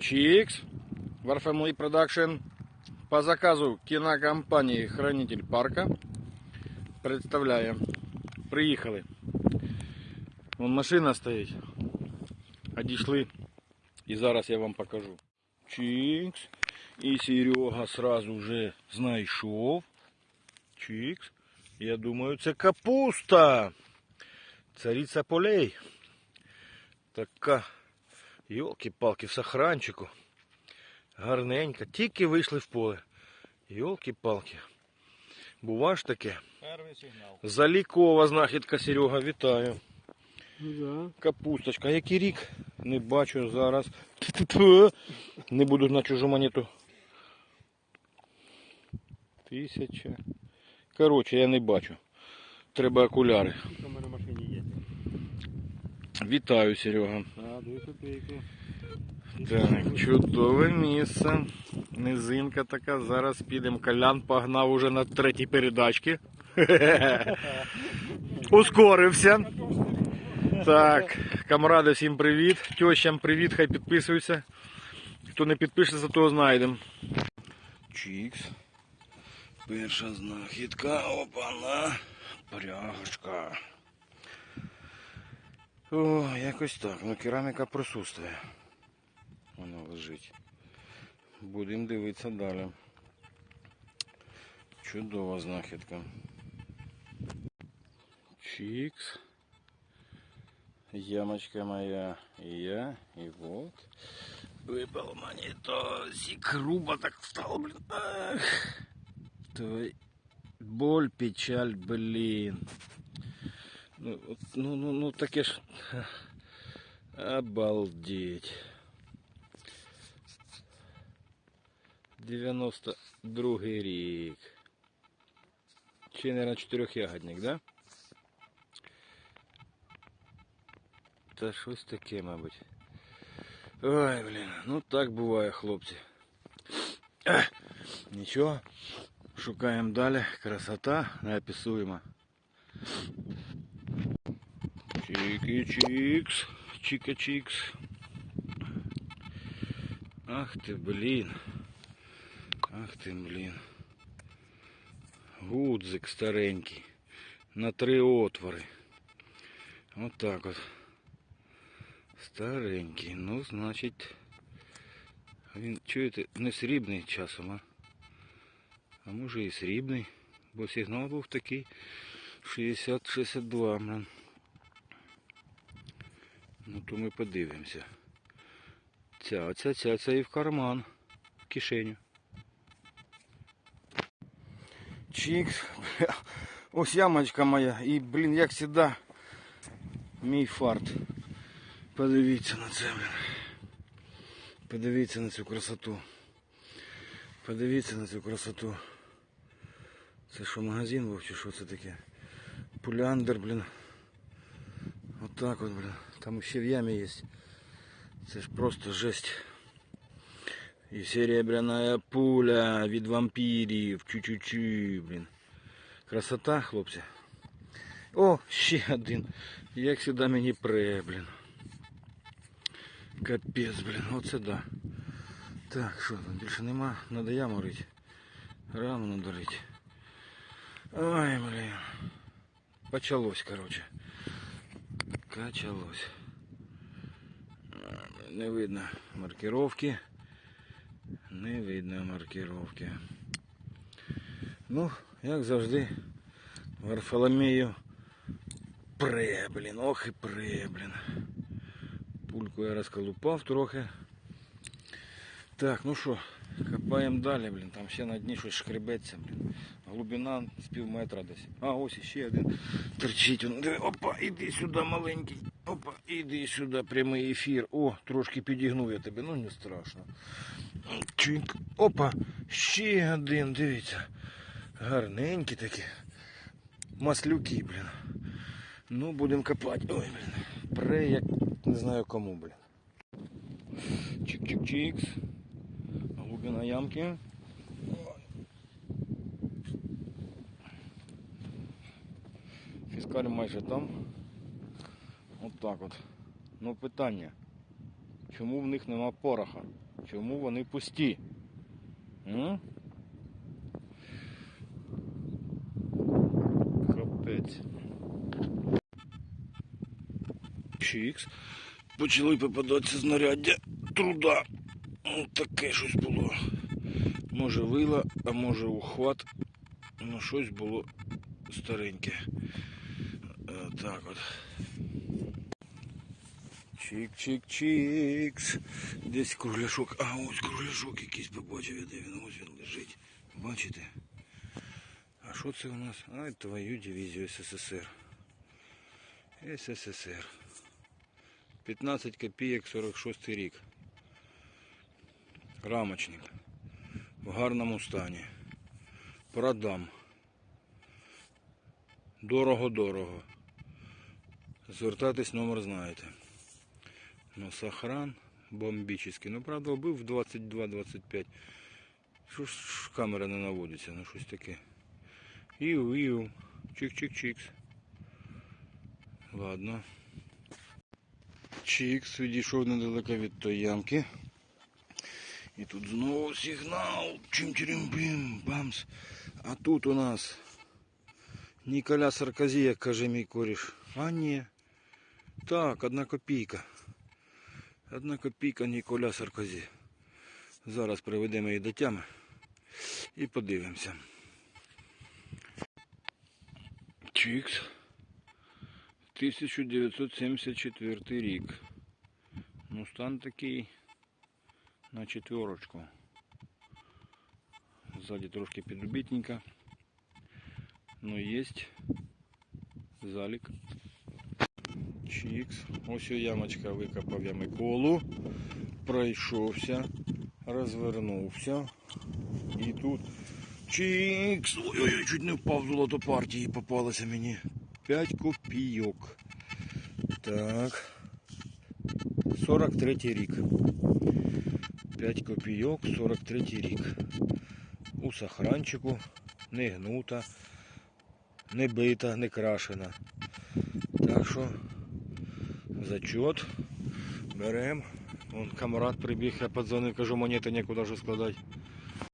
Чикс. Варфамлей Продакшн. По заказу кинокомпанії Хранитель парка. Представляє. Приїхали. Вон машина стоїть. А Одійшли. І зараз я вам покажу. Чикс. І Серега сразу вже знайшов. Чикс. Я думаю, це капуста. Цариця полей. Така. Йолки-палки в сахранчику. Гарненька. Тільки вийшли в поле. Йолки-палки. Бува ж таке. Перший сигнал. Залікова знахідка, Серега, вітаю. Да. Капусточка. Який рік? Не бачу зараз. Не буду на чужу монету. Тисяча. Коротше, я не бачу. Треба окуляри. Вітаю, Серега. Так, чудове місце. Низинка така. Зараз підемо. Колян погнав уже на третій передачці. Ускорився. Так, камради, всім привіт. Тьощам привіт, хай підписуються. Хто не підпишеться, того знайдемо. Чікс. Перша знахідка. Опана. Прягочка. О, якось так. Ну, кераміка присутствує. Воно лежить. Будемо дивитися далі. Чудова знахідка. Чикс. Ямочка моя и я, и вот. Выпал монетосик. Грубо так встал, блин. Ах. Твой боль, печаль, блин. Ну, от, ну, ну, ну таке ж. Обалдеть. 92 рік. Чи, наверное, чотирьохягодник, да? Та щось таке, мабуть. Ой, блін, ну так буває, хлопці. Ех, Нічого. Шукаємо далі. Красота неописуема. Чики-чикс. Чика-чикс. Ах ти, блін. Ах ти, блін. Гудзик старенький. На три отвори. От так от. Старенький. Ну, значить. Він, чуєте, не срібний часом, а? А може і срібний. Бо сигнал був такий 60-62, блин. Ну то ми подивимося. Ця, ця, ця, ця і в карман. В кишеню. Чикс. Ось ямочка моя. І, блін, як завжди, мій фарт. Подивіться на це, блін. Подивіться на цю красоту. Подивіться на цю красоту. Це що, магазин був чи що це таке? Пуляндер, блін. Отак от, блін. Там ще в ямі є. Це ж просто жесть. І серебряна пуля від вампірів. Чу-чу-чу, блін. Красота, хлопці. О, ще один. Як сюди мені пре, блін. Капець, блін, оце да. Так, що там більше нема? Надо яму рить. Раму надо рить. Ой, блін. Почалось, короче. Качалось. Не видно маркировки. Не видно маркировки. Ну, як завжди, Варфоломею пре, блін, ох і пре, блін. Пульку я розколупав трохи. Так, ну що, копаємо далі, блін. Там ще на дні щось шкребеться, блін. Глибина з пів метра десь. А, ось іще один. Терчить. Он. Диви, Опа, іди сюди, маленький. Опа, іди сюди, прямий ефір. О, трошки підігнув я тебе, ну не страшно. Чик. Опа, ще один, дивіться. Гарненькі такі. Маслюки, блін. Ну, будемо копати. Ой, блін. Пре, як не знаю кому, блін. Чик-чик-чикс. Глубина ямки. Фіскаль майже там. От так от. Ну питання. чому в них нема пороха? Чому вони пусті? М? Капець. Чікс. Почали попадатися знаряддя труда. Таке щось було. Може вила, а може ухват. Ну, щось було стареньке. Е, Так от. Чик-чик-чикс. Десь кругляшок. А ось кругляшок якийсь побачив, де він ось він лежить. Бачите? А що це у нас? Ай, твою дивізію СССР. СССР. 15 копійок 46 рік. Рамочник. В гарному стані. Продам. Дорого-дорого. Звертатись номер знаєте. Ну, сохран бомбічний. Ну, правда, вбив в 22-25. Що ж камера не наводиться, ну щось таке. Іу, іу. Чик-чик-чикс. Ладно. Чикс відійшов недалеко від тої ямки. І тут знову сигнал. чим чирим бим бамс. А тут у нас Ніколя Саркозі, як каже мій коріш. А ні. Так, одна копійка. Одна копійка Ніколя Саркозі. Зараз приведемо її до тями і подивимося. Чікс. 1974 рік. Ну, стан такий на четверочку. Сзади трошки підробітненько. Ну, есть залік. Чікс. Ось і ямочка викопав я Миколу. Пройшовся, розвернувся. І тут Чікс. Ой-ой-ой, чуть не впав золото партії, попалося мені. 5 копійок. Так. 43 рік. 5 копійок, 43 рік. У сахранчику, не гнута, не бита, не крашена. Так що зачет. Берем. Вон камрад прибіг, я подзвонив, кажу, монети нікуди вже складати.